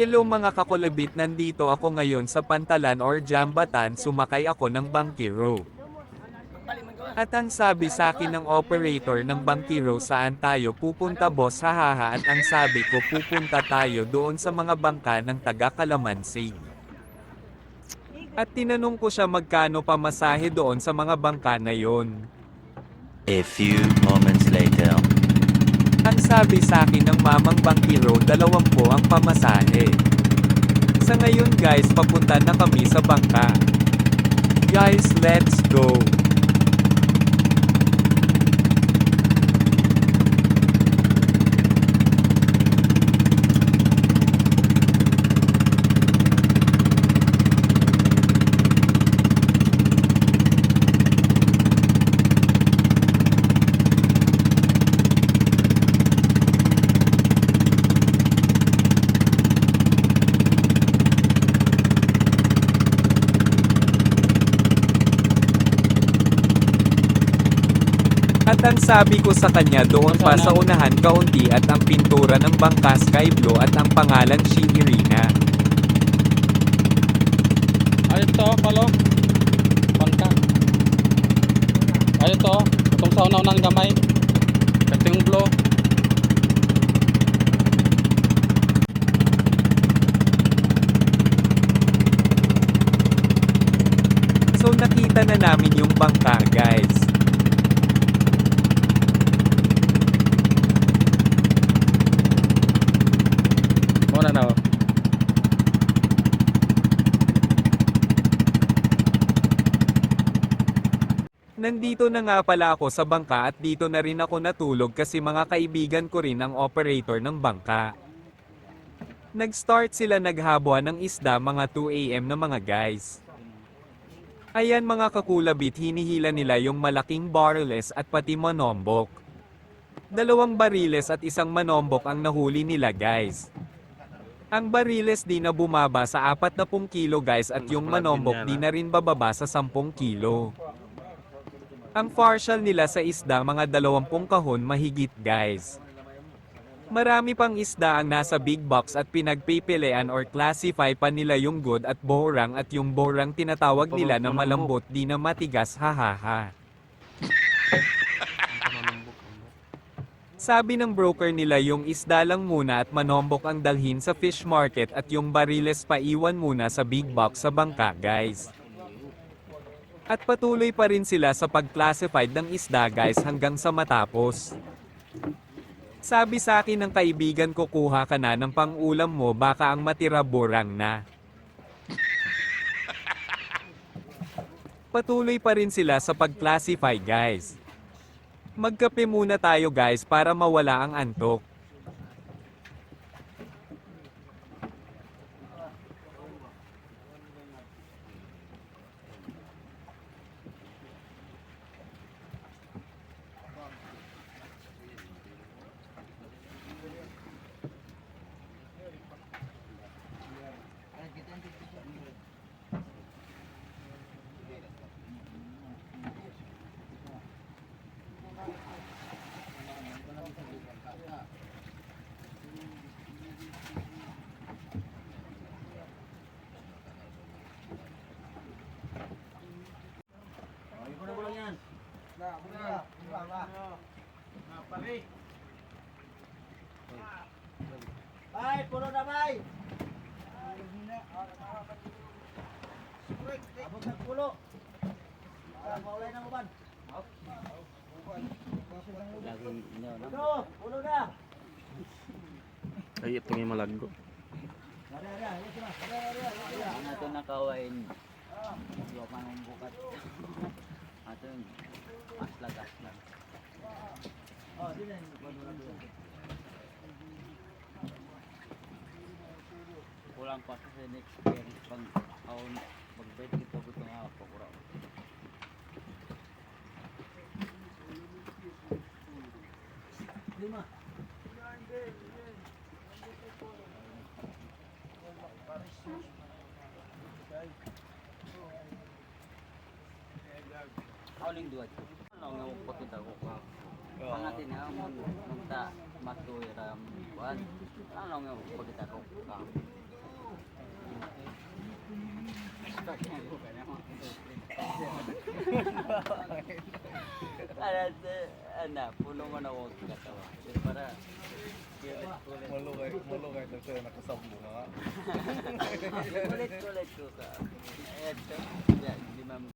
Hello mga kakulabit nandito ako ngayon sa Pantalan or Jambatan sumakay ako ng Bangkiro. At ang sabi sa akin ng operator ng Bangkiro saan tayo pupunta boss hahaha at ang sabi ko pupunta tayo doon sa mga bangka ng taga Kalamansig. At tinanong ko siya magkano pamasahe doon sa mga bangka na yon. A few. Ang sabi sa akin ng mamang bangkiro dalawampu ang pamasahe. Sa ngayon guys papunta na kami sa bangka. Guys let's go! At ang sabi ko sa kanya doon pa sa unahan kaunti at ang pintura ng bangka sky blue at ang pangalan si Irina. Ayo to, palo. Pangka. Ayo to, itong sa unaw ng gamay. Ito yung blow. So nakita na namin yung bangka guys. Muna na. oh. Nandito na nga pala ako sa bangka at dito na rin ako natulog kasi mga kaibigan ko rin ang operator ng bangka. Nag-start sila naghabuan ng isda mga 2am na mga guys. Ayan mga kakulabit hinihila nila yung malaking barrels at pati manombok. Dalawang bariles at isang manombok ang nahuli nila guys. Ang bariles di na bumaba sa 40 kilo guys at yung manombok di na rin bababa sa 10 kilo. Ang partial nila sa isda mga 20 kahon mahigit guys. Marami pang isda ang nasa big box at pinagpipilian or classify pa nila yung good at borang at yung borang tinatawag nila na malambot di na matigas hahaha. Sabi ng broker nila yung isda lang muna at manombok ang dalhin sa fish market at yung bariles pa iwan muna sa big box sa bangka guys. At patuloy pa rin sila sa pag-classified ng isda guys hanggang sa matapos. Sabi sa akin ng kaibigan ko kuha ka na ng pang-ulam mo baka ang matira borang na. Patuloy pa rin sila sa pag-classify guys. Magkape muna tayo guys para mawala ang antok. Para maulay ng uban. Puno, puno na. Ay, ito yung malaggo. Ari, ari, ayos na. Ari, ari, ari, ari. Ato nakawain. Yo manong bukat. Ato yung aslag aslag. Oh, di na yung puno na doon. Kulang pa sa next year pang aon magbait kita buto nga ako kura. Lima. Kauling duwat. Ano nga mo pakita ko ka. Pangatin nga mo munta matuiram kuan. Ano nga mo pakita ko ka. Ano, ano, puno man ako sa katawa. Pero para, kulit-kulit. Malugay, malugay na siya nakasablo nga. Kulit-kulit ko ka. Ito, yan,